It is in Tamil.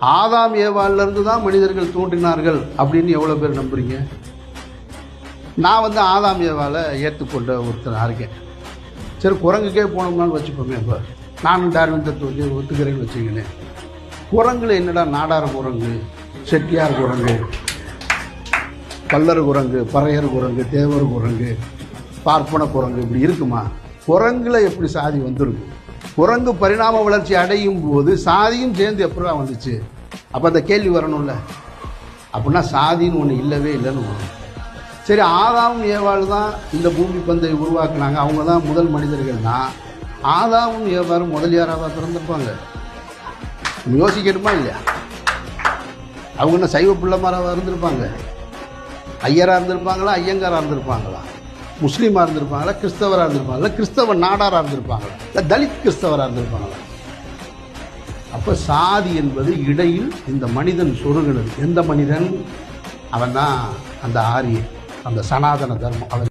ஆதாம் ஏவாலிருந்து தான் மனிதர்கள் தோன்றினார்கள் அப்படின்னு எவ்வளோ பேர் நம்புறீங்க? நான் வந்து ஆதாம் ஏவாலை ஏற்றுக்கொண்ட ஒருத்தனாக இருக்கேன். சரி குரங்குக்கே போனோம்னாலும் வச்சுப்போமே இப்போ. நானும் டார்வின் தத்துவத்தை ஒத்துக்கிறேன்னு வச்சுக்கினேன் குரங்குல என்னடா நாடார் குரங்கு செட்டியார் குரங்கு பல்லர் குரங்கு பறையர் குரங்கு தேவர் குரங்கு பார்ப்பன குரங்கு இப்படி இருக்குமா? குரங்குல எப்படி சாதி வந்திருக்கும்? குரங்கு பரிணாம வளர்ச்சி அடையும் போது சாதியும் சேர்ந்து எப்படா வந்துச்சு? அப்போ அந்த கேள்வி வரணும்ல. அப்படின்னா சாதின்னு ஒன்று இல்லவே இல்லைன்னு சரி ஆதாவும் ஏவாள் தான் இந்த பூமி பந்தை உருவாக்குனாங்க. அவங்க தான் முதல் மனிதர்கள்னா ஆதாவும் ஏவாரும் முதலியாராக பிறந்திருப்பாங்க? நம்ம யோசிக்கணுமா இல்லையா? அவங்க என்ன சைவ பிள்ளைமாராக இருந்திருப்பாங்க. ஐயராக இருந்திருப்பாங்களா? ஐயங்காராக இருந்திருப்பாங்களா? முஸ்லீமாக இருந்திருப்பாங்களா கிறிஸ்தவராக இருந்திருப்பாங்களா கிறிஸ்தவ நாடாராக இருந்திருப்பாங்களா இல்லை தலித் கிறிஸ்தவராக இருந்திருப்பாங்களா? அப்போ சாதி என்பது இடையில் இந்த மனிதன் சொருகினது. எந்த மனிதன்? அவன் தான் அந்த ஆரியன் அந்த சனாதன தர்மம். அவன்